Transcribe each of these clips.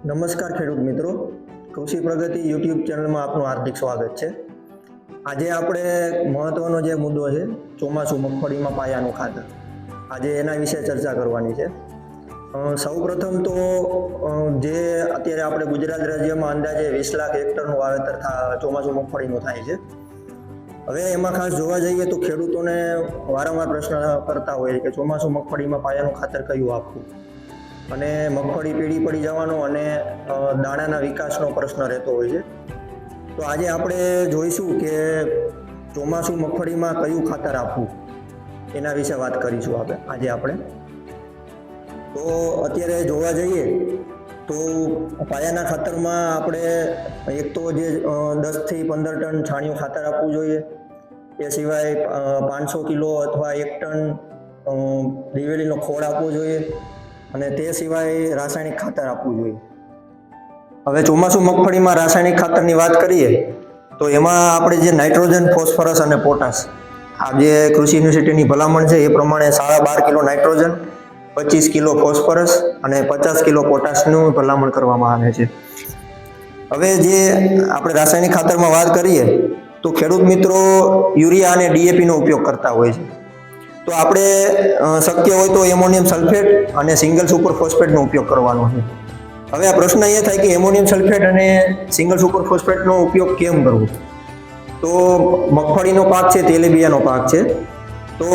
નમસ્કાર ખેડૂત મિત્રો. કૃષિ પ્રગતિ યુટ્યુબ ચેનલમાં આપનું હાર્દિક સ્વાગત છે. આજે આપણે મહત્વનો જે મુદ્દો છે, ચોમાસું મગફળીમાં પાયાનું ખાતર. આજે એના વિશે ચર્ચા કરવાની છે. સૌ સૌપ્રથમ તો જે અત્યારે આપણે ગુજરાત રાજ્યમાં અંદાજે વીસ લાખ હેક્ટરનું વાવેતર ચોમાસું મગફળીનું થાય છે. હવે એમાં ખાસ જોવા જઈએ તો ખેડૂતોને વારંવાર પ્રશ્ન કરતા હોય કે ચોમાસું મગફળીમાં પાયાનું ખાતર કયું આપવું? અને મગફળી પીળી પડી જવાનો અને દાણાના વિકાસનો પ્રશ્ન રહેતો હોય છે. તો આજે આપણે જોઈશું કે ચોમાસું મગફળીમાં કયું ખાતર આપવું? એના વિશે વાત કરીશું આપણે, આજે આપણે. તો અત્યારે જોવા જઈએ તો પાયાના ખાતરમાં આપણે એક તો જે દસથી પંદર ટન છાણિયું ખાતર આપવું જોઈએ. એ સિવાય પાંચસો કિલો અથવા એક ટન દિવેલીનો ખોળ આપવો જોઈએ. અને તે સિવાય રાસાયણિક ખાતર આપવું જોઈએ. હવે ચોમાસું મગફળીમાં રાસાયણિક ખાતરની વાત કરીએ, તો એમાં આપણે જે નાઇટ્રોજન, ફોસ્ફરસ અને પોટાશ, આ જે કૃષિ યુનિવર્સિટીની ભલામણ છે, એ પ્રમાણે સાડા બાર કિલો નાઇટ્રોજન, પચીસ કિલો ફોસ્ફરસ અને પચાસ કિલો પોટાશનું ભલામણ કરવામાં આવે છે. હવે જે આપણે રાસાયણિક ખાતરમાં વાત કરીએ, તો ખેડૂત મિત્રો યુરિયા અને ડીએપીનો ઉપયોગ કરતા હોય છે. તો આપણે શક્ય હોય તો એમોનિયમ સલ્ફેટ અને સિંગલ સુપર ફોસ્ફેટનો ઉપયોગ કરવાનો છે. હવે આ પ્રશ્ન એ થાય કે એમોનિયમ સલ્ફેટ અને સિંગલ સુપર ફોસ્ફેટનો ઉપયોગ કેમ કરવો? તો મગફળીનો પાક છે, તેલીબિયાનો પાક છે. તો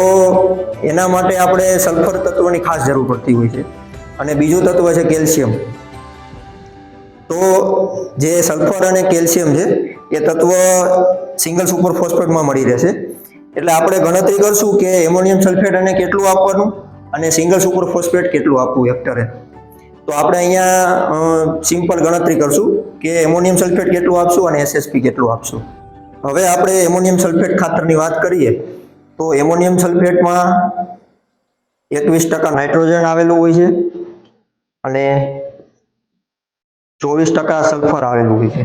એના માટે આપણે સલ્ફર તત્વની ખાસ જરૂર પડતી હોય છે. અને બીજું તત્વ છે કેલ્શિયમ. તો જે સલ્ફર અને કેલ્શિયમ છે, એ તત્વ સિંગલ સુપર ફોસ્ફેટમાં મળી રહેશે. એટલે આપણે ગણતરી કરશું કે એમોનિયમ સલ્ફેટ અને કેટલું આપવાનું અને સિંગલ સુપર ફોસ્ફેટ કેટલું આપવું હેક્ટરે. તો આપણે અહીંયા સિમ્પલ ગણતરી કરશું કે એમોનિયમ સલ્ફેટ કેટલું આપશું અને એસએસપી કેટલું આપશું. હવે આપણે એમોનિયમ સલ્ફેટ ખાતરની વાત કરીએ, તો એમોનિયમ સલ્ફેટમાં એકવીસ ટકા નાઇટ્રોજન આવેલું હોય છે અને ચોવીસ ટકા સલ્ફર આવેલું હોય છે.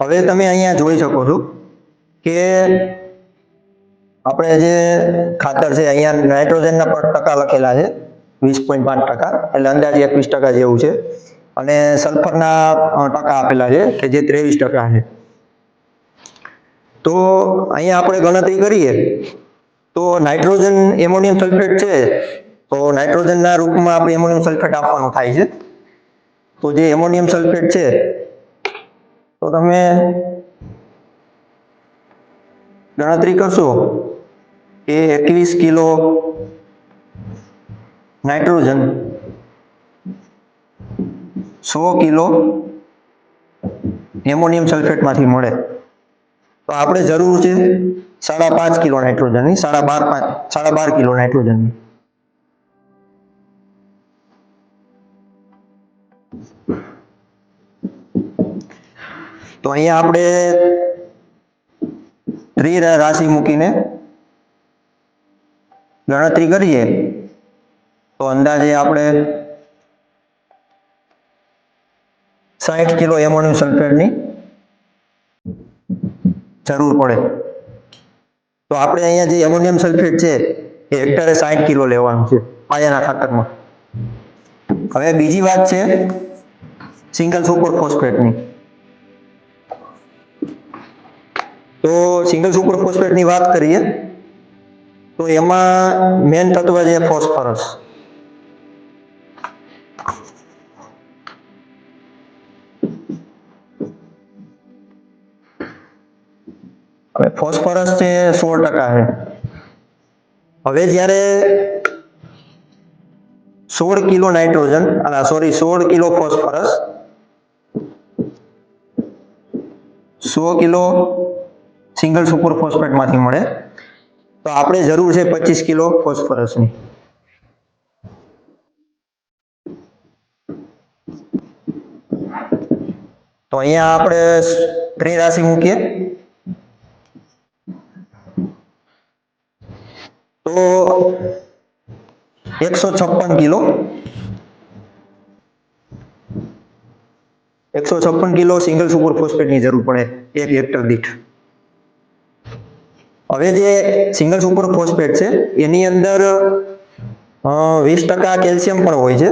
હવે તમે અહીંયા જોઈ શકો છો કે આપણે જે ખાતર છે, અહીંયા નાઇટ્રોજનના ટકા લખેલા છે, વીસ પોઈન્ટ પાંચ ટકા, એટલે અંદાજે એકવીસ ટકા જેવું છે. અને સલ્ફરના ટકા આપેલા છે, કે જે ત્રેવીસ ટકા છે. તો અહીંયા આપણે ગણતરી કરીએ, તો નાઇટ્રોજન એમોનિયમ સલ્ફેટ છે, તો નાઇટ્રોજનના રૂપમાં આપણે એમોનિયમ સલ્ફેટ આપવાનું થાય છે. તો જે એમોનિયમ સલ્ફેટ છે, તો તમે ગણતરી કરશો કે એકવીસ કિલો નાઇટ્રોજન, સો કિલો એમોનિયમ સલ્ફેટમાંથી મળે. તો આપણે જરૂર છે સાડા પાંચ કિલો નાઇટ્રોજનની, સાડા બાર પાંચ, સાડા બાર કિલો નાઇટ્રોજનની. તો અહીંયા આપણે ત્રિ રાશિ મૂકીને ગણતરી કરીએ, તો અંદાજે આપણે સાઠ કિલો એમોનિયમ સલ્ફેટની જરૂર પડે. તો આપણે અહીંયા જે એમોનિયમ સલ્ફેટ છે, એ હેક્ટરે સાઠ કિલો લેવાનું છે, પાયાના ખાતરમાં. હવે બીજી વાત છે, સિંગલ સુપર ફોસ્ફેટની. તો સિંગલ સુપર ફોસ્ફેટની વાત કરીએ, તો એમાં મેન તત્વ છે ફોસ્ફરસ હવે ફોસ્ફરસ છે સોળ ટકા છે. હવે જ્યારે સોળ કિલો નાઇટ્રોજન સોરી સોળ કિલો ફોસ્ફરસ સો કિલો સિંગલ સુપર ફોસ્ફેટમાંથી મળે. તો આપણે જરૂર છે પચીસ કિલો ફોસ્ફરસની. તો અહીંયા આપણે ત્રિરાશિ મૂકીએ. તો એકસો છપ્પન કિલો. એકસો છપ્પન કિલો સિંગલ સુપર ફોસ્ફેટની જરૂર પડે એક હેક્ટર દીઠ. હવે જે સિંગલ સુપર ફોસ્ફેટ છે એની અંદર વીસ ટકા કેલ્શિયમ પણ હોય છે.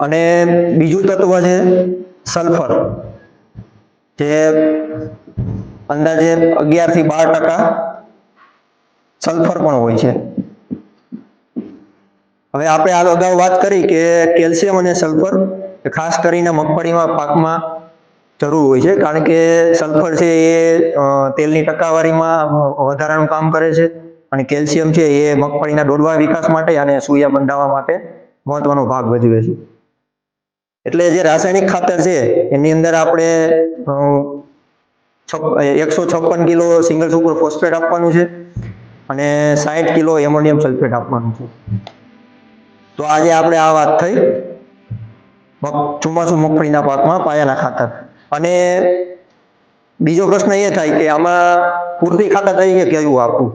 અને બીજું તત્વ છે સલ્ફર, જે અંદાજે અગિયારથી બાર ટકા સલ્ફર પણ હોય છે. હવે આપણે આ અગાઉ વાત કરી કે કેલ્શિયમ અને સલ્ફર ખાસ કરીને મગફળીમાં, પાકમાં જરૂર હોય છે, કારણ કે સલ્ફર છે એ તેલની ટકાવારીમાં વધારાનું કામ કરે છે અને કેલ્શિયમ છે એ મગફળીના ડોડવા વિકાસ માટે અને સૂયા બંધાવવા માટે મહત્વનો ભાગ ભજવે છે. એટલે જે રાસાયણિક ખાતર છે, એની અંદર આપણે એકસો છપ્પન કિલો સિંગલ સુપર ફોસ્ફેટ આપવાનું છે અને સાઠ કિલો એમોનિયમ સલ્ફેટ આપવાનું છે. તો આજે આપણે આ વાત થઈ. ચોમાસું મગફળીના પાકમાં પાયાના ખાતર. અને બીજો પ્રશ્ન એ થાય કે આમાં પૂરતી ખાતર તરીકે કયું આપવું?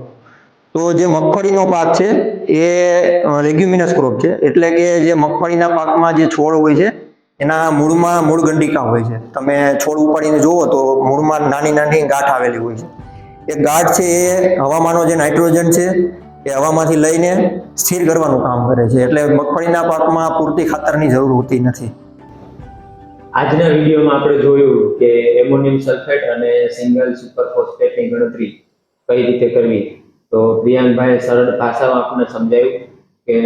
તો જે મગફળીનો પાક છે, એ રેગ્યુમિનસ ક્રોપ છે. એટલે કે જે મગફળીના પાકમાં જે છોડ હોય છે એના મૂળમાં મૂળ ગંડિકા હોય છે. તમે છોડ ઉપાડીને જુઓ તો મૂળમાં નાની નાની ગાંઠ આવેલી હોય છે. એ ગાંઠ છે એ હવામાનો જે નાઇટ્રોજન છે એ હવામાંથી લઈને સ્થિર કરવાનું કામ કરે છે. એટલે મગફળીના પાકમાં પૂરતી ખાતરની જરૂર હોતી નથી. આજના વિડીયોમાં આપણે જોયું કે એમોનિયમ સલ્ફેટ અને સિંગલ સુપર ફોસ્ફેટની ગણતરી કઈ રીતે કરવી? તો પ્રિયાંકભાઈએ સરળ ભાષામાં આપણને સમજાવ્યું કે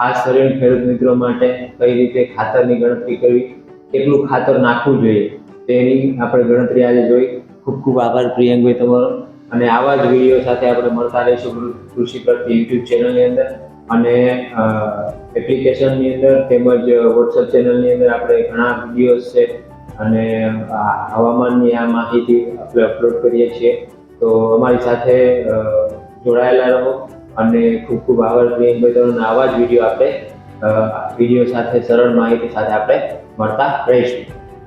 ખાસ કરીને ખેડૂત મિત્રો માટે કઈ રીતે ખાતરની ગણતરી કરવી, કેટલું ખાતર નાખવું જોઈએ, તેની આપણે ગણતરી આજે જોઈ. ખૂબ ખૂબ આભાર પ્રિયંકભાઈ તમારો. અને આવા જ વીડિયો સાથે આપણે મળતા રહીશું કૃષિ પ્રતિ યુટ્યુબ ચેનલની અંદર. અને એપ્લિકેશનની અંદર તેમજ વોટ્સઅપ ચેનલની અંદર આપણે ઘણા વિડીયોઝ છે. અને હવામાનની આ માહિતી આપણે અપલોડ કરીએ છીએ. તો અમારી સાથે જોડાયેલા રહો. અને ખૂબ ખૂબ આભાર પ્રિયંકભાઈ તમને આવા જ વીડિયો આપણે વીડિયો સાથે, સરળ માહિતી સાથે આપણે મળતા રહીશું.